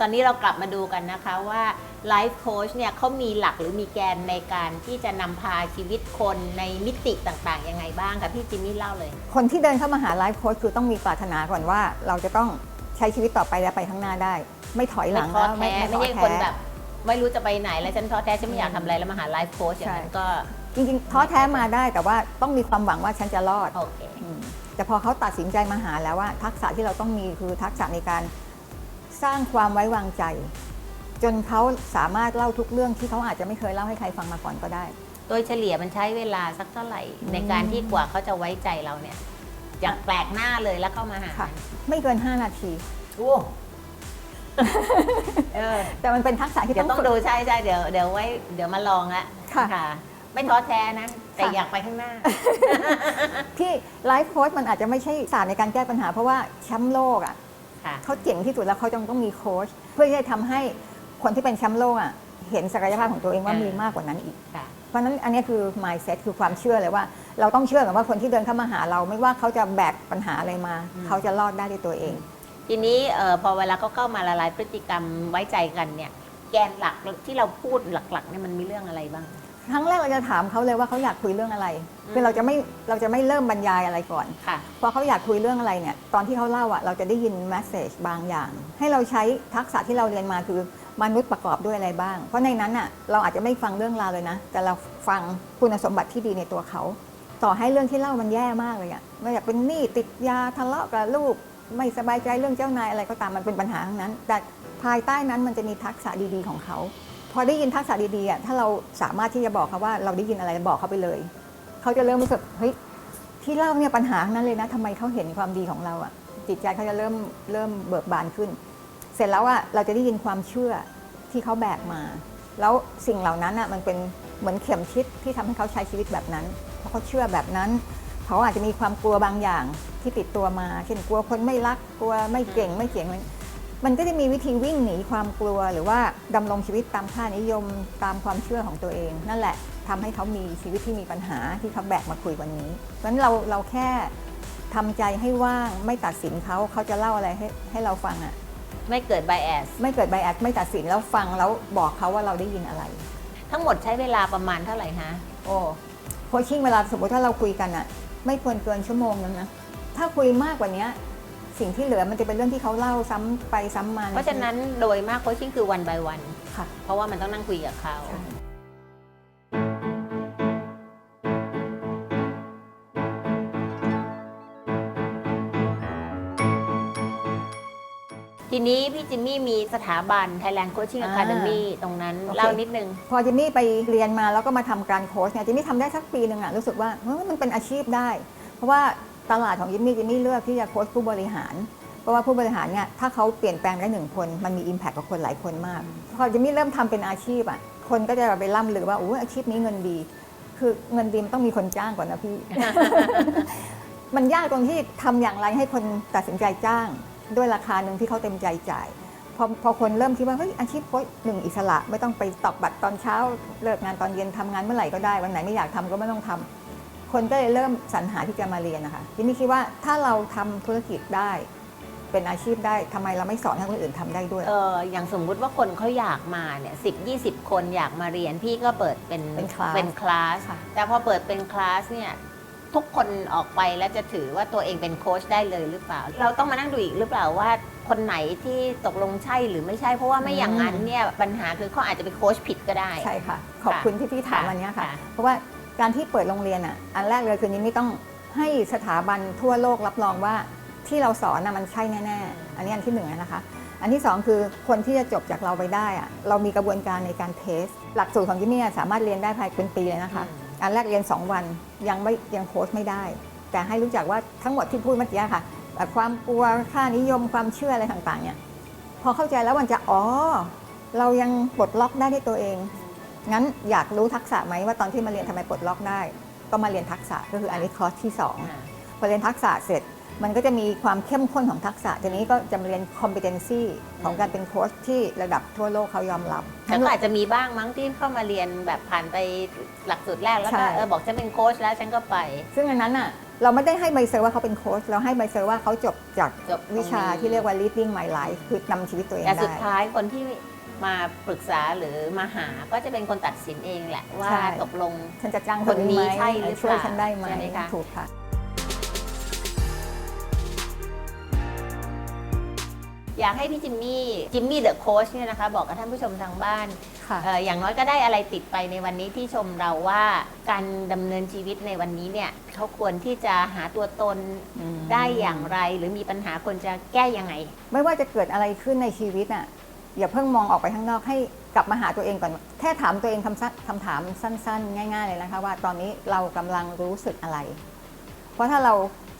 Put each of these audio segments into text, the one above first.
ตอนนี้เรากลับมาดูกันนะคะว่าไลฟ์โค้ชเนี่ยเขามีหลักหรือมีแกนในการที่จะนำพาชีวิตคนในมิติต่างๆ ยังไงบ้างคะพี่จิมมี่เล่าเลย คนที่เดินเข้ามาหาไลฟ์โค้ชคือต้องมีปรารถนาก่อนว่า เราจะต้องใช้ชีวิตต่อไปและไปข้างหน้าได้ ไม่ถอยหไม่ลังท้อแล้วแท้ไม่ท้อใช่ท้คนแบบไม่รู้จะไปไหนแล้วฉันท้อแท้ฉันไม่อยากทำอะไรแล้วมาหาไลฟ์โค้ชอย่างนั้นใช่ก็จริงๆท้อแท้มาได้แต่ว่าต้องมีความหวังว่าฉันจะรอดโอเคอืมแต่พอเขาตัดสินใจมาหาแล้วว่า ทักษะที่เราต้องมีคือทักษะในการ สร้างความไว้วางใจ จนเขาสามารถเล่าทุกเรื่องที่เขาอาจจะไม่เคยเล่าให้ใครฟังมาก่อนก็ได้ โดยเฉลี่ยมันใช้เวลาสักเท่าไหร่ ในการที่กว่าเขาจะไว้ใจเราเนี่ยจากแปลกหน้าเลยแล้วเข้ามาหาค่ะ ไม่เกิน 5 นาทีโอ้เออแต่มันเป็นทักษะที่เดี๋ยวต้ต้อองงฝึก ดูใช่ใช่เดี๋ยวเดี๋ยวไว้เดี๋ยวมาลองละค่ะไม่ท้อแท้นะ แต่ค่ะ อยากไปข้างหน้า ที่ไลฟ์โค้ชมันอาจจะไม่ใช่ศาสตร์ในการแก้ปัญหา เพราะว่าแชมป์โลกอะ ค่ะ เขาเจ๋งที่สุดแล้วเขาต้องต้องมีโค้ชเพื่อที่จะทำให้คนที่เป็นแชมป์โลกอะเห็นศักยภาพของตัวเองว่าอ่ามีมีมากกว่านั้นอีก ค่ะ เพราะฉะนั้นอันนี้คือ mindset คือความเชื่อเลยว่า เราต้องเชื่อกันว่าคนที่เดินเข้ามาหาเราไม่ว่าเขาจะแบกปัญหาอะไรมา อืม เขาจะรอดได้ด้วยตัวเอง ทีนี้เอ่อพอเวลาเขาเข้ามาละลายพฤติกรรมไว้ใจกันเนี่ย แกนหลักที่เราพูดหลักๆเนี่ยมันมีเรื่องอะไรบ้าง ครั้งแรกเราจะถามเขาเลยว่าเขาอยากคุยเรื่องอะไรอืมคือเราจะไม่เราจะไม่เริ่มบรรยายอะไรก่อนค่ะ พอเขาอยากคุยเรื่องอะไรเนี่ย ตอนที่เขาเล่าอะเราจะได้ยินแมสเซจบางอย่าง ให้เราใช้ทักษะที่เราเรียนมาคือมนุษย์ประกอบด้วยอะไรบ้าง เพราะในนั้นอะเราอาจจะไม่ฟังเรื่องราวเลยนะ แต่เราฟังคุณสมบัติที่ดีในตัวเขา ต่อให้เรื่องที่เล่ามันแย่มากเลยอะไม่อยากเป็นหนี้ติดยาทะเลาะกับลูกไม่สบายใจเรื่องเจ้านายอะไรก็ตามมันเป็นปัญหาทั้งนั้น แต่ภายใต้นั้นมันจะมีทักษะดีๆของเขา พอได้ยินทักษะดีๆอะถ้าเราสามารถที่จะบอกเขาว่าเราได้ยินอะไรบอกเขาไปเลย เขาจะเริ่มรู้สึกเฮ้ยที่เล่าเนี่ยปัญหานั้นเลยนะทำไมเขาเห็นความดีของเราอะจิตใจเขาจะเริ่มเริ่มเบิกบานขึ้น เสร็จแล้วอะเราจะได้ยินความเชื่อที่เขาแบกมา แล้วสิ่งเหล่านั้นอะมันเป็นเหมือนเข็มทิศที่ทำให้เขาใช้ชีวิตแบบนั้น เพราะเขาเชื่อแบบนั้นเขาอาจจะมีความกลัวบางอย่างที่ติดตัวมา เช่นกลัวคนไม่รัก กลัวไม่เก่งไม่เก่งอะไร มันก็จะมีวิธีวิ่งหนีความกลัว หรือว่าดำรงชีวิตตามค่านิยมตามความเชื่อของตัวเอง นั่นแหละทำให้เขามีชีวิตที่มีปัญหาที่เขาแบกมาคุยวันนี้เพราะฉะนั้นเราเราแค่ทำใจให้ว่างไม่ตัดสินเขาเขาจะเล่าอะไรให้ให้เราฟังอะ่ะไม่เกิดไบแอสไม่เกิดไบแอดไม่ตัดสินแล้วฟังแล้วบอกเขาว่าเราได้ยินอะไร ทั้งหมดใช้เวลาประมาณเท่าไหร่ฮะโอ้โคชชิ่งเวลาสมมติถ้าเราคุยกันอะ่ะไม่ควรเกินชั่วโมงนึงนะถ้าคุยมากกว่านี้ สิ่งที่เหลือมันจะเป็นเรื่องที่เขาเล่าซ้ำไปซ้ำมาเพราะฉะนั้นโดยมากโคชชิ่งคือวัน by วัน ค่ะ เพราะว่ามันต้องนั่งคุยกับเขา ใช่ ทีนี้พี่จิมมี่มีสถาบัน Thailand Coaching Academy ตรงนั้น โอเค เล่านิดนึง พอจิมมี่ไปเรียนมาแล้วก็มาทำการโค้ชเนี่ยจิมมี่ทำได้สักปีหนึ่งอะรู้สึกว่าเฮ้ยมันเป็นอาชีพได้ เพราะว่า ตลาดของจิมมี่จิมมี่เลือกที่จะโค้ชผู้บริหาร เพราะว่าผู้บริหารเนี่ยถ้าเขาเปลี่ยนแปลงได้หนึ่งคน มันมี Impact กับคนหลายคนมากพอจิมมี่เริ่มทำเป็นอาชีพอะคนก็จะไปล่ำลือว่าโอ้อาชีพนี้เงินดี คือเงินดีมันต้องมีคนจ้างก่อนนะพี่ มันยากตรงที่ทำอย่างไรให้คนตัดสินใจจ้าง ด้วยราคาหนึ่งที่เขาเต็มใจจ่ายพอพอคนเริ่มคิดว่าเฮ้ยอาชีพโค้ชหนึ่งอิสระ ไม่ต้องไปตอกบัตรตอนเช้า เลิกงานตอนเย็นทำงานเมื่อไหร่ก็ได้ วันไหนไม่อยากทำก็ไม่ต้องทำ คนก็เลยเริ่มสรรหาที่จะมาเรียนนะคะทีนี้คิดว่าถ้าเราทำธุรกิจได้ เป็นอาชีพได้ทำไมเราไม่สอนให้คนอื่นทำได้ด้วยเอออย่างสมมุติว่าคนเขาอยากมาเนี่ยสิบยี่สิบคนอยากมาเรียนพี่ก็เปิดเป็นเป็นคลาสเป็นคลาสค่ะแต่พอเปิดเป็นคลาสเนี่ยทุกคนออกไปแล้วจะถือว่าตัวเองเป็นโค้ชได้เลยหรือเปล่า เราต้องมานั่งดูอีกหรือเปล่าว่าคนไหนที่ตกลงใช่หรือไม่ใช่ เพราะว่าไม่อย่างนั้นเนี่ยปัญหาคือเขาอาจจะเป็นโค้ชผิดก็ได้ ใช่ค่ะ ขอบคุณที่พี่ถามอันเนี้ยค่ะค่ะ เพราะว่า การที่เปิดโรงเรียนอะอันแรกเลยคือนี้ไม่ต้องให้สถาบันทั่วโลกรับรองว่าที่เราสอนน่ะมันใช่แน่ๆ อันนี้อันที่หนึ่งนะคะ อันที่สองคือคนที่จะจบจากเราไปได้อะเรามีกระบวนการในการเทส หลักสูตรของยิมมี่สามารถเรียนได้ภายเป็นปีเลยนะคะ อันแรกเรียน 2 วันยังไม่ยังโค้ชไม่ได้ แต่ให้รู้จักว่าทั้งหมดที่พูดเมื่อกี้ค่ะแต่ความกลัวค่านิยมความเชื่ออะไรต่างๆเนี่ยพอเข้าใจแล้วมันจะอ๋อเรายังปลดล็อกได้ด้วยตัวเอง งั้นอยากรู้ทักษะไหมว่าตอนที่มาเรียนทำไมปลดล็อกได้ ก็มาเรียนทักษะก็คืออันนี้คอร์สที่2อ่าพอเรียนทักษะเสร็จ มันก็จะมีความเข้มข้นของทักษะทีนี้ก็จะมาเรียน competency ของการเป็นโค้ชที่ระดับทั่วโลกเขายอมรับแต่ก็อาจจะมีบ้างมั้งที่เข้ามาเรียนแบบผ่านไปหลักสูตรแรกแล้วใช่ก็เออบอกฉันเป็นโค้ชแล้วฉันก็ไป ซึ่งอันนั้นอะเราไม่ได้ให้ใบเซอร์ว่าเขาเป็นโค้ชเราให้ใบเซอร์ว่าเขาจบจากจบตรงนี้วิชาที่เรียกว่า leading my life คือนำชีวิตตัวเองแต่ได้สุดท้ายคนที่ มาปรึกษาหรือมาหาก็จะเป็นคนตัดสินเองแหละว่าใช่ ตกลง ฉันจะจ้างคนนี้ไหมใช่หรือเปล่าช่วยฉันได้ไหมใช่ไหมคะ ถูกค่ะ อยากให้พี่จิมมี่จิมมี่เดอะโค้ชเนี่ยนะคะ บอกกับท่านผู้ชมทางบ้านค่ะ เอ่ออย่างน้อยก็ได้อะไรติดไปในวันนี้ที่ชมเราว่าการดำเนินชีวิตในวันนี้เนี่ยเขาควรที่จะหาตัวตนอืมได้อย่างไร หรือมีปัญหาควรจะแก้ยังไง ไม่ว่าจะเกิดอะไรขึ้นในชีวิตน่ะ อย่าเพิ่งมองออกไปข้างนอกให้กลับมาหาตัวเองก่อนแค่ถามตัวเองคำสั้นคำถามสั้น ๆ ง่าย ๆ เลยนะคะ ว่าตอนนี้เรากำลังรู้สึกอะไร เพราะถ้าเรา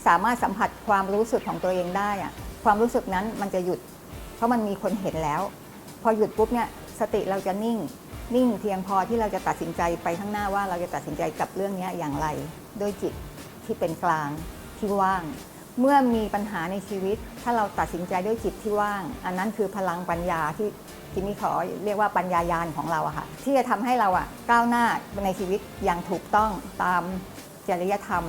สามารถสัมผัสความรู้สึกของตัวเองได้อะความรู้สึกนั้นมันจะหยุด เพราะมันมีคนเห็นแล้ว พอหยุดปุ๊บเนี่ยสติเราจะนิ่ง นิ่งเพียงพอที่เราจะตัดสินใจไปข้างหน้าว่าเราจะตัดสินใจกับเรื่องนี้อย่างไร ด้วยจิตที่เป็นกลางที่ว่าง เมื่อมีปัญหาในชีวิต ถ้าเราตัดสินใจด้วยจิตที่ว่าง อันนั้นคือพลังปัญญาที่ที่มีขอเรียกว่าปัญญายาณของเราอะค่ะ ที่จะทำให้เราอะก้าวหน้าในชีวิตอย่างถูกต้องตามจริยธรรม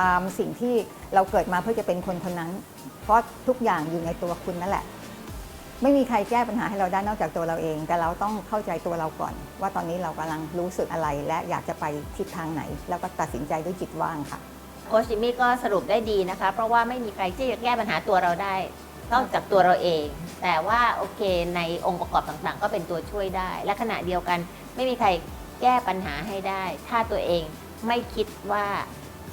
ตามสิ่งที่เราเกิดมาเพื่อจะเป็นคนคนนั้น เพราะทุกอย่างอยู่ในตัวคุณนั่นแหละ ไม่มีใครแก้ปัญหาให้เราได้นอกจากตัวเราเอง แต่เราต้องเข้าใจตัวเราก่อน ว่าตอนนี้เรากำลังรู้สึกอะไรและอยากจะไปทิศทางไหน แล้วก็ตัดสินใจด้วยจิตว่างค่ะ โคชจิมมี่ก็สรุปได้ดีนะคะ เพราะว่าไม่มีใครที่จะแก้ปัญหาตัวเราได้นอกจากตัวเราเอง แต่ว่าโอเคในองค์ประกอบต่างๆ ก็เป็นตัวช่วยได้ และขณะเดียวกันไม่มีใครแก้ปัญหาให้ได้ ถ้าตัวเองไม่คิดว่า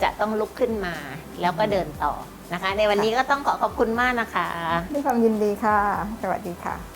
จะต้องลุกขึ้นมาแล้วก็เดินต่อนะคะ ในวันนี้ก็ต้องขอขอบคุณมากนะคะ ด้วยความยินดีค่ะ สวัสดีค่ะ